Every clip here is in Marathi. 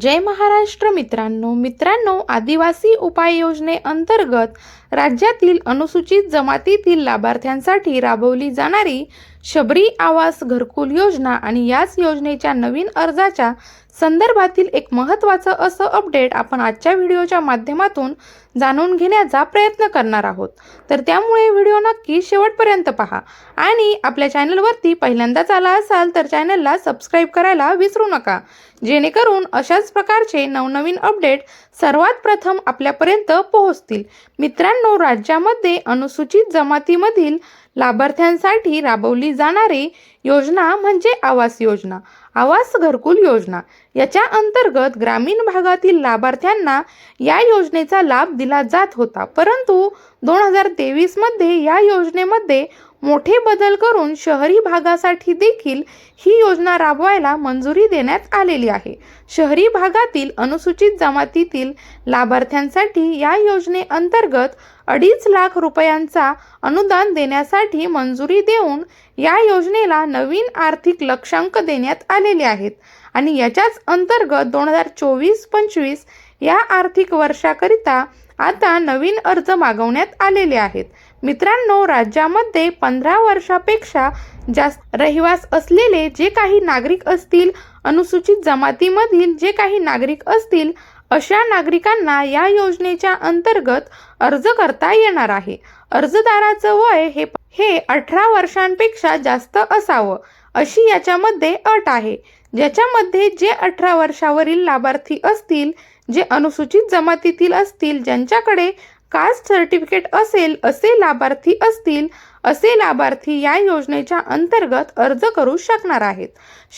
जय महाराष्ट्र मित्रांनो. मित्रांनो आदिवासी उपाय योजनेअंतर्गत राज्यातील अनुसूचित जमातीतील लाभार्थ्यांसाठी राबवली जाणारी शबरी आवास घरकुल योजना आणि याच योजनेच्या नवीन अर्जाच्या संदर्भातील एक महत्त्वाचं असं अपडेट आपण आजच्या व्हिडिओच्या माध्यमातून जाणून घेण्याचा प्रयत्न करणार आहोत. तर त्यामुळे व्हिडिओ नक्की शेवटपर्यंत पहा आणि आपल्या चॅनलवरती पहिल्यांदाच आला असाल तर चॅनलला सबस्क्राईब करायला विसरू नका. जेणेकरून अशाच प्रकारचे नवनवीन अपडेट सर्वात प्रथम आपल्यापर्यंत पोहोचतील. मित्रांनो राज्यामध्ये अनुसूचित जमातीमधील लाभार्थ्यांसाठी राबवली जाणारी योजना म्हणजे आवास योजना आवास घरकुल योजना. याच्या अंतर्गत ग्रामीण भागातील लाभार्थ्यांना या योजनेचा लाभ दिला जात होता. परंतु दोन हजार तेवीसमध्ये या योजनेमध्ये मोठे बदल करून शहरी भागासाठी देखील ही योजना राबवायला मंजुरी देण्यात आलेली आहे. शहरी भागातील अनुसूचित जमातीतील लाभार्थ्यांसाठी या योजनेअंतर्गत अडीच लाख रुपयांचा अनुदान देण्यासाठी मंजुरी देऊन या योजनेला नवीन आर्थिक लक्षांक देण्यात आलेले आहेत आणि याच्याच अंतर्गत दोन हजार चोवीस पंचवीस या आर्थिक वर्षाकरिता आता नवीन अर्ज मागवण्यात आलेले आहेत. मित्रांनो राज्यामध्ये पंधरा वर्षापेक्षा जास्त रहिवास असलेले जे काही नागरिक असतील अनुसूचित जमातीमधील जे काही नागरिक असतील अशा नागरिकांना या योजनेच्या अंतर्गत अर्ज करता येणार आहे. अर्जदाराचं वय हे हे अठरा वर्षांपेक्षा जास्त असावं अशी याच्यामध्ये अट आहे. ज्याच्यामध्ये जे अठरा वर्षावरील लाभार्थी असतील जे अनुसूचित जमातीतील असतील ज्यांच्याकडे कास्ट सर्टिफिकेट असेल असे लाभार्थी असतील असे लाभार्थी या योजनेच्या अंतर्गत अर्ज करू शकणार आहेत.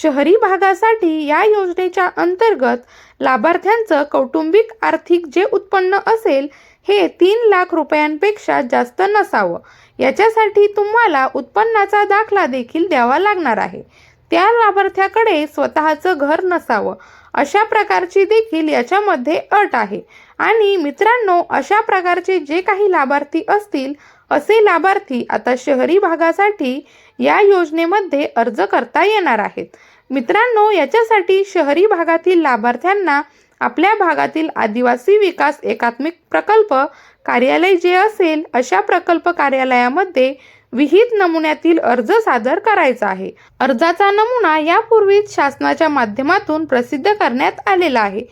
शहरी भागासाठी या योजनेच्या अंतर्गत लाभार्थ्यांचं कौटुंबिक आर्थिक जे उत्पन्न असेल हे तीन लाख रुपयांपेक्षा जास्त नसावं. याच्यासाठी तुम्हाला उत्पन्नाचा दाखला देखील द्यावा लागणार आहे. त्या लाभार्थ्याकडे स्वतःचं घर नसावं. अशा प्रकारची देखील याच्यामध्ये अट आहे. आणि मित्रांनो अशा प्रकारचे जे काही लाभार्थी असतील असे लाभार्थी आता शहरी भागासाठी या योजनेमध्ये अर्ज करता येणार आहेत. मित्रांनो याच्यासाठी शहरी भागातील लाभार्थ्यांना आपल्या भागातील आदिवासी विकास एकात्मिक प्रकल्प कार्यालय जे असेल अशा प्रकल्प कार्यालयामध्ये विहित नमुन्यातील अर्ज सादर करायचा आहे. अर्जाचा नमुना यापूर्वीच शासनाच्या माध्यमातून प्रसिद्ध करण्यात आलेला आहे.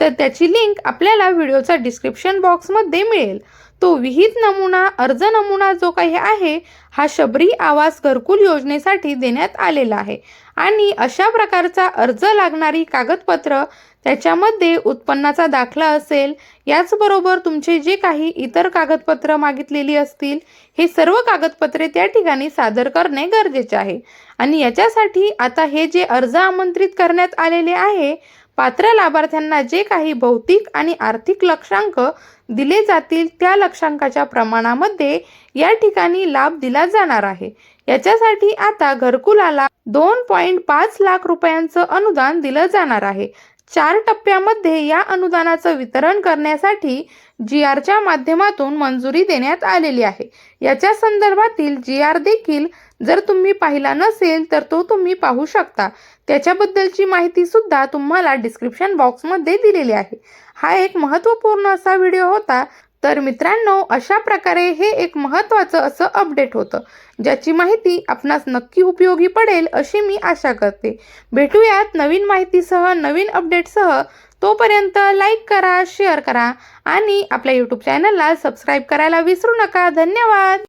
तर त्याची लिंक आपल्याला व्हिडिओचा डिस्क्रिप्शन बॉक्समध्ये मिळेल. तो विहित नमुना अर्ज नमुना जो काही आहे हा शबरी आवास घरकुल योजनेसाठी देण्यात आलेला आहे. आणि अशा प्रकारचा अर्ज लागणारी कागदपत्र त्याच्यामध्ये उत्पन्नाचा दाखला असेल याचबरोबर तुमचे जे काही इतर कागदपत्र मागितलेली असतील हे सर्व कागदपत्रे त्या ठिकाणी सादर करणे गरजेचे आहे. आणि याच्यासाठी आता हे जे अर्ज आमंत्रित करण्यात आलेले आहे पात्र लाभार्थ्यांना जे काही भौतिक आणि आर्थिक लक्षांक दिले जातील त्या लक्षांकाच्या प्रमाणामध्ये या ठिकाणी लाभ दिला जाणार आहे. याच्यासाठी आता घरकुलाला दोन पॉईंट पाच लाख रुपयांचं अनुदान दिलं जाणार आहे. चार टप्प्यामध्ये या अनुदानाचं वितरण करण्यासाठी जी आरच्या माध्यमातून मंजुरी देण्यात आलेली आहे. याच्या संदर्भातील जी आर देखील जर तुम्ही पाहिला नसेल तर तो तुम्ही पाहू शकता. त्याच्याबद्दलची माहिती सुद्धा तुम्हाला डिस्क्रिप्शन बॉक्समध्ये दिलेली आहे. हा एक महत्त्वपूर्ण असा व्हिडिओ होता. तर मित्रांनो अशा प्रकारे हे एक महत्त्वाचं असं अपडेट होतं ज्याची माहिती आपणास नक्की उपयोगी पडेल अशी मी आशा करते. भेटूयात नवीन माहितीसह नवीन अपडेटसह तोपर्यंत लाईक करा शेअर करा आणि आपल्या यूट्यूब चॅनलला सबस्क्राईब करायला विसरू नका. धन्यवाद!